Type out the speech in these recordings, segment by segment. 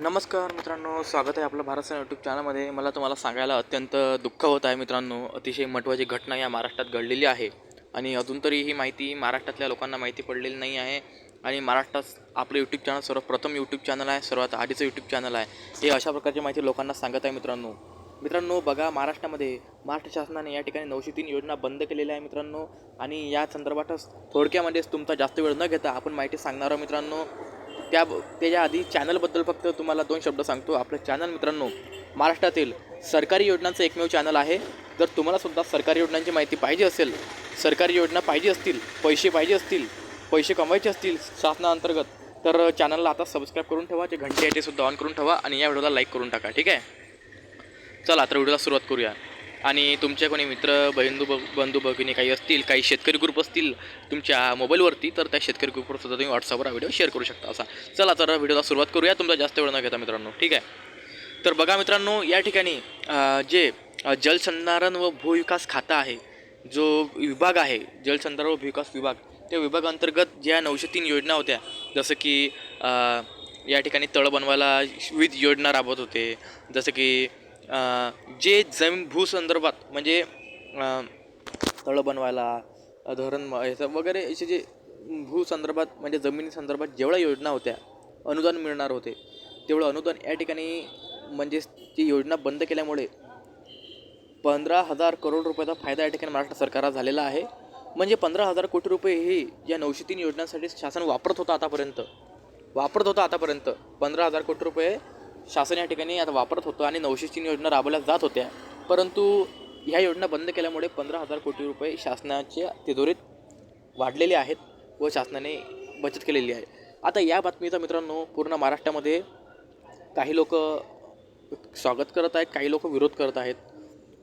नमस्कार मित्रांनो स्वागत आहे आपलं भारत सेना यूट्यूब चॅनलमध्ये मला तुम्हाला सांगायला अत्यंत दुःख होत आहे मित्रांनो. अतिशय महत्त्वाची घटना या महाराष्ट्रात घडलेली आहे. आणि अजून तरी ही माहिती महाराष्ट्रातल्या लोकांना माहिती पडलेली नाही आहे. आणि महाराष्ट्रात आपलं यूट्यूब चॅनल सर्वप्रथम यूट्यूब चॅनल आहे सर्वात आधीचं यूट्यूब चॅनल आहे. हे अशा प्रकारची माहिती लोकांना सांगत आहे मित्रांनो. मित्रांनो बघा महाराष्ट्रामध्ये महाराष्ट्र शासनाने या ठिकाणी नऊशे तीन योजना बंद केलेल्या आहे मित्रांनो. आणि या संदर्भातच थोडक्यामध्येच तुमचा जास्त वेळ न घेता आपण माहिती सांगणार आहोत मित्रांनो. त्या त्याच्या आधी चॅनलबद्दल फक्त तुम्हाला दोन शब्द सांगतो. आपलं चॅनल मित्रांनो महाराष्ट्रातील सरकारी योजनांचं एकमेव चॅनल आहे. जर तुम्हालासुद्धा सरकारी योजनांची माहिती पाहिजे असेल सरकारी योजना पाहिजे असतील पैसे पाहिजे असतील पैसे कमवायचे असतील शासनाअंतर्गत तर चॅनलला आता सबस्क्राईब करून ठेवा जे घंटे आहे ते सुद्धा ऑन करून ठेवा आणि या व्हिडिओला लाईक करून टाका ठीक आहे? चला तर व्हिडिओला सुरुवात करूया. आणि तुमच्या कोणी मित्र बंधू ब बंधू भगिनी काही असतील काही शेतकरी ग्रुप असतील तुमच्या मोबाईलवरती तर त्या शेतकरी ग्रुपवर सुद्धा तुम्ही व्हॉट्सअपवर हा व्हिडिओ शेअर करू शकता असा. चला तर व्हिडिओला सुरुवात करूया. तुमचा जास्त वेळ न घेता मित्रांनो ठीक आहे? तर बघा मित्रांनो या ठिकाणी जे जलसंधारण व भूविकास खातं आहे जो विभाग आहे जलसंधारण व भूविकास विभाग त्या विभागाअंतर्गत ज्या नऊशे तीन योजना होत्या जसं की या ठिकाणी तळ बनवायला विविध योजना राबवत होते जसं की जे जमीन भूसंदर्भात म्हणजे तळं बनवायला धरण म- ह्याचं वगैरे असे जे भूसंदर्भात म्हणजे जमिनी संदर्भात जेवढ्या योजना होत्या अनुदान मिळणार होते तेवढं अनुदान या ठिकाणी म्हणजे ती योजना बंद केल्यामुळे पंधरा हजार करोड रुपयाचा फायदा या ठिकाणी महाराष्ट्र सरकारला झालेला आहे. म्हणजे पंधरा हजार कोटी रुपये हे या नऊशे तीन योजनांसाठी शासन वापरत होतं आतापर्यंत. वापरत होतं आतापर्यंत. पंधरा हजार कोटी रुपये शासन या ठिकाणी आता वापरत होतं आणि नऊशे तीन योजना राबवल्या जात होत्या. परंतु ह्या योजना बंद केल्यामुळे पंधरा हजार कोटी रुपये शासनाच्या तिजोरीत वाढलेले आहेत व शासनाने बचत केलेली आहे. आता या बातमीचा मित्रांनो पूर्ण महाराष्ट्रामध्ये काही लोक स्वागत करत आहेत काही लोक विरोध करत आहेत.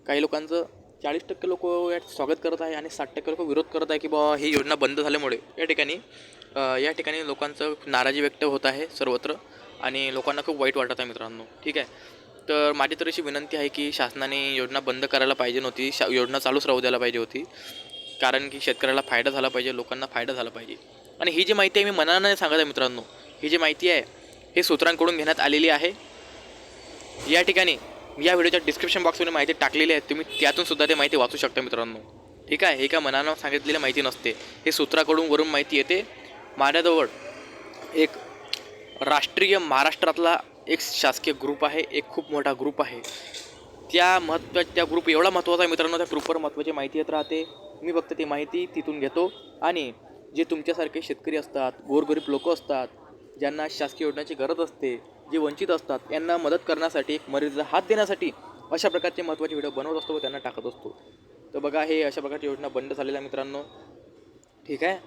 काही लोकांचं चाळीस टक्के लोक यात स्वागत करत आहे आणि साठ टक्के लोक विरोध करत आहे की बाबा ही योजना बंद झाल्यामुळे. या ठिकाणी या ठिकाणी लोकांचं नाराजी व्यक्त होत आहे सर्वत्र. आणि लोकांना खूप वाईट वाटत आहे मित्रांनो. ठीक आहे? तर माझी तर अशी विनंती आहे की शासनाने योजना बंद करायला पाहिजे नव्हती. शा योजना चालूच राहू द्यायला पाहिजे होती. कारण की शेतकऱ्याला फायदा झाला पाहिजे लोकांना फायदा झाला पाहिजे. आणि ही जी माहिती आहे मी मनानं सांगत आहे मित्रांनो ही जी माहिती आहे हे सूत्रांकडून घेण्यात आलेली आहे. या ठिकाणी या व्हिडिओच्या डिस्क्रिप्शन बॉक्समध्ये माहिती टाकलेली आहे. तुम्ही त्यातून सुद्धा ते माहिती वाचू शकता मित्रांनो. ठीक आहे? हे का मनानं सांगितलेली माहिती नसते. हे सूत्राकडून वरून माहिती येते. माझ्याजवळ एक राष्ट्रीय महाराष्ट्रातला एक शासकीय ग्रुप आहे एक खूप मोठा ग्रुप आहे. त्या महत्त्वा त्या ग्रुप एवढा महत्त्वाचा आहे मित्रांनो त्या ग्रुपवर महत्त्वाची माहिती येत राहते. मी फक्त ती माहिती तिथून घेतो आणि जे तुमच्यासारखे शेतकरी असतात गोरगरीब लोक असतात ज्यांना शासकीय योजनाची गरज असते जे वंचित असतात यांना मदत करण्यासाठी एक मर्यादा हात देण्यासाठी अशा प्रकारचे महत्त्वाचे व्हिडिओ बनवत असतो व त्यांना टाकत असतो. तर बघा हे अशा प्रकारची योजना बंद झालेल्या मित्रांनो. ठीक आहे?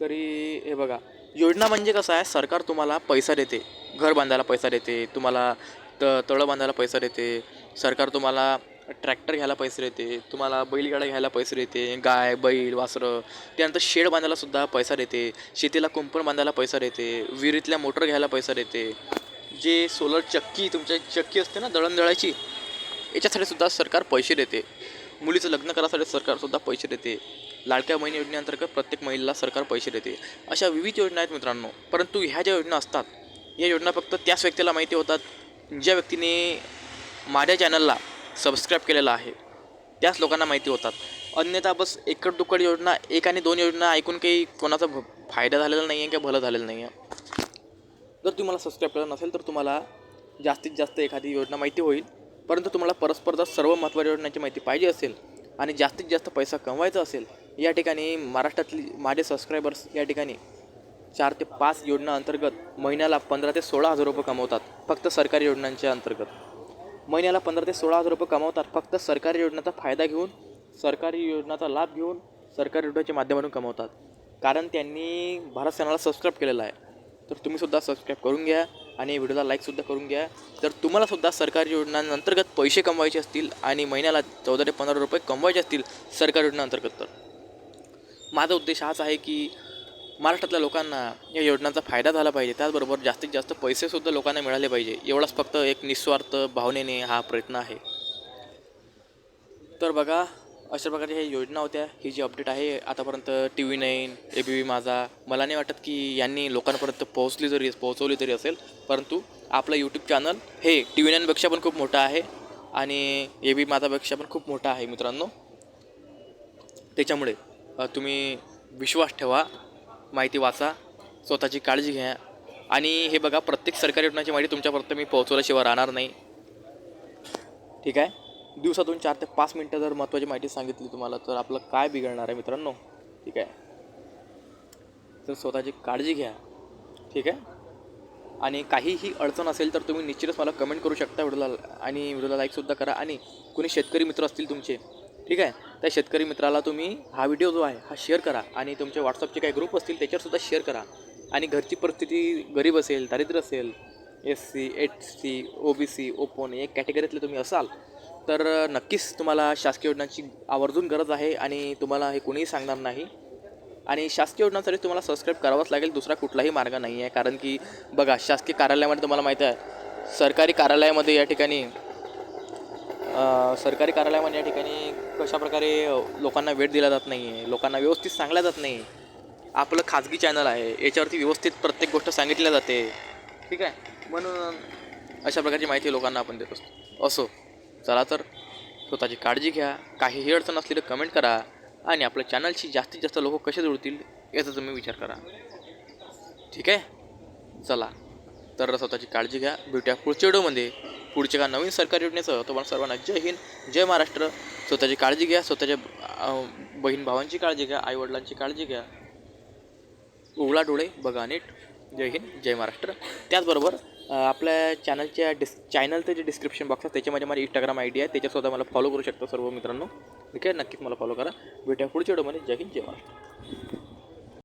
तरी हे बघा. योजना म्हणजे कसं आहे सरकार तुम्हाला पैसा देते घर बांधायला पैसा देते तुम्हाला त तळं बांधायला पैसा देते सरकार तुम्हाला ट्रॅक्टर घ्यायला पैसे देते तुम्हाला बैलगाड्या घ्यायला पैसे देते गाय बैल वासरं त्यानंतर शेड बांधायलासुद्धा पैसा देते शेतीला कुंपण बांधायला पैसा देते विहिरीतल्या मोटर घ्यायला पैसा देते जे सोलर चक्की तुमच्या चक्की असते ना दळणदळाची याच्यासाठी सुद्धा सरकार पैसे देते मुलीचं लग्न करायसाठी सरकारसुद्धा पैसे देते. लाडक्या बहीण योजनेअंतर्गत प्रत्येक महिलेला सरकार पैसे देते. अशा विविध योजना आहेत मित्रांनो. परंतु ह्या ज्या योजना असतात या योजना फक्त त्याच व्यक्तीला माहिती होतात ज्या व्यक्तीने माझ्या चॅनलला सबस्क्राईब केलेला आहे त्याच लोकांना माहिती होतात. अन्यथा बस एकड दुकड योजना एक आणि दोन योजना ऐकून काही कोणाचा भ- फायदा झालेला नाही आहे किंवा भलं झालेलं नाही आहे जर तुम्हाला सबस्क्राईब केलं नसेल तर तुम्हाला जास्तीत जास्त एखादी योजना माहिती होईल. परंतु तुम्हाला परस्पर जर सर्व महत्त्वाच्या योजनांची माहिती पाहिजे असेल आणि जास्तीत जास्त पैसा कमवायचा असेल या ठिकाणी महाराष्ट्रातली माझे सबस्क्रायबर्स या ठिकाणी चार ते पाच योजना अंतर्गत महिन्याला पंधरा ते सोळा हजार रुपये कमवतात फक्त सरकारी योजनांच्या अंतर्गत. महिन्याला पंधरा ते सोळा हजार रुपये कमवतात फक्त सरकारी योजनाचा फायदा घेऊन सरकारी योजनाचा लाभ घेऊन सरकारी योजनाच्या माध्यमातून कमवतात. कारण त्यांनी भारत सेनाला सबस्क्राईब केलेलं आहे. तर तुम्हीसुद्धा सबस्क्राईब करून घ्या आणि व्हिडिओला लाईकसुद्धा करून घ्या. जर तुम्हालासुद्धा सरकारी योजनांअंतर्गत पैसे कमवायचे असतील आणि महिन्याला चौदा ते पंधरा रुपये कमवायचे असतील सरकारी योजनांअंतर्गत तर. माझा उद्देश हाच आहे की महाराष्ट्रातल्या लोकांना या योजनांचा फायदा झाला पाहिजे. त्याचबरोबर जास्तीत जास्त पैसेसुद्धा लोकांना मिळाले पाहिजे. एवढाच फक्त एक निस्वार्थ भावनेने हा प्रयत्न आहे. तर बघा अशा प्रकारच्या ह्या योजना होत्या. ही जी अपडेट आहे आतापर्यंत T V nine A B V Majha मला नाही वाटत की यांनी लोकांपर्यंत पोहोचली जरी पोहोचवली तरी असेल. परंतु आपलं यूट्यूब चॅनल हे टी व्ही नाईनपेक्षा पण खूप मोठं आहे आणि ए बी माझापेक्षा पण खूप मोठं आहे मित्रांनो. त्याच्यामुळे तुम्ही विश्वास ठेवा माहिती वाचा स्वतःची काळजी घ्या. आणि हे बघा प्रत्येक सरकारी योजनाची माहिती तुमच्यापर्यंत मी पोहोचवल्याशिवाय राहणार नाही. ठीक आहे? दिवसातून चार ते पाच मिनटं जर महत्त्वाची माहिती सांगितली तुम्हाला तर आपलं काय बिघडणार आहे मित्रांनो? ठीक आहे? तर स्वतःची काळजी घ्या. ठीक आहे? आणि काहीही अडचण असेल तर तुम्ही निश्चितच मला कमेंट करू शकता. व्हिडिओला आणि व्हिडिओला लाईकसुद्धा करा. आणि कोणी शेतकरी मित्र असतील तुमचे ठीक आहे? त्या शेतकरी मित्राला तुम्ही हा व्हिडिओ जो आहे हा शेअर करा आणि तुमचे व्हॉट्सअपचे काही ग्रुप असतील त्याच्यावरसुद्धा शेअर करा. आणि घरची परिस्थिती गरीब असेल दारिद्र्य असेल S C H C O B C open एक कॅटेगरीतले तुम्ही असाल तर नक्कीच तुम्हाला शासकीय योजनांची आवर्जून गरज आहे आणि तुम्हाला हे कोणीही सांगणार नाही. आणि शासकीय योजनांसाठी तुम्हाला सबस्क्राईब करावाच लागेल दुसरा कुठलाही मार्ग नाही आहे कारण की बघा शासकीय कार्यालयामध्ये तुम्हाला माहीत आहे सरकारी कार्यालयामध्ये या ठिकाणी सरकारी कार्यालयामध्ये या ठिकाणी कशाप्रकारे लोकांना वेळ दिला जात नाही आहे लोकांना व्यवस्थित सांगल्या जात नाही आपलं खाजगी चॅनल आहे याच्यावरती व्यवस्थित प्रत्येक गोष्ट सांगितल्या जाते. ठीक आहे? म्हणून अशा प्रकारची माहिती लोकांना आपण देत असतो. असो चला तर स्वतःची काळजी घ्या. काहीही अडचण असली तर कमेंट करा आणि आपल्या चॅनलशी जास्तीत जास्त लोक कसे जुळतील याचा तुम्ही विचार करा. ठीक आहे? चला तर स्वतःची काळजी घ्या. भेटूया पुढच्या व्हिडिओमध्ये. पुढच्या का नवीन सरकारी योजनेचं तुम्हाला सर्वांना जय हिंद जय महाराष्ट्र. स्वतःची काळजी घ्या स्वतःच्या बहीण भावांची काळजी घ्या आईवडिलांची काळजी घ्या. उघडा डोळे बघा नीट. जय हिंद जय महाराष्ट्र. त्याचबरोबर आपल्या चॅनलच्या डिस् चॅनलचं जे डिस्क्रिप्शन बॉक्स आहे त्याच्यामध्ये माझी इंस्टाग्राम आय डी आहे त्याच्यातसुद्धा मला फॉलो करू शकता सर्व मित्रांनो. ठीक आहे? नक्कीच मला फॉलो करा. भेटूया पुढच्या व्हिडिओमध्ये. जय हिंद जय महाराष्ट्र.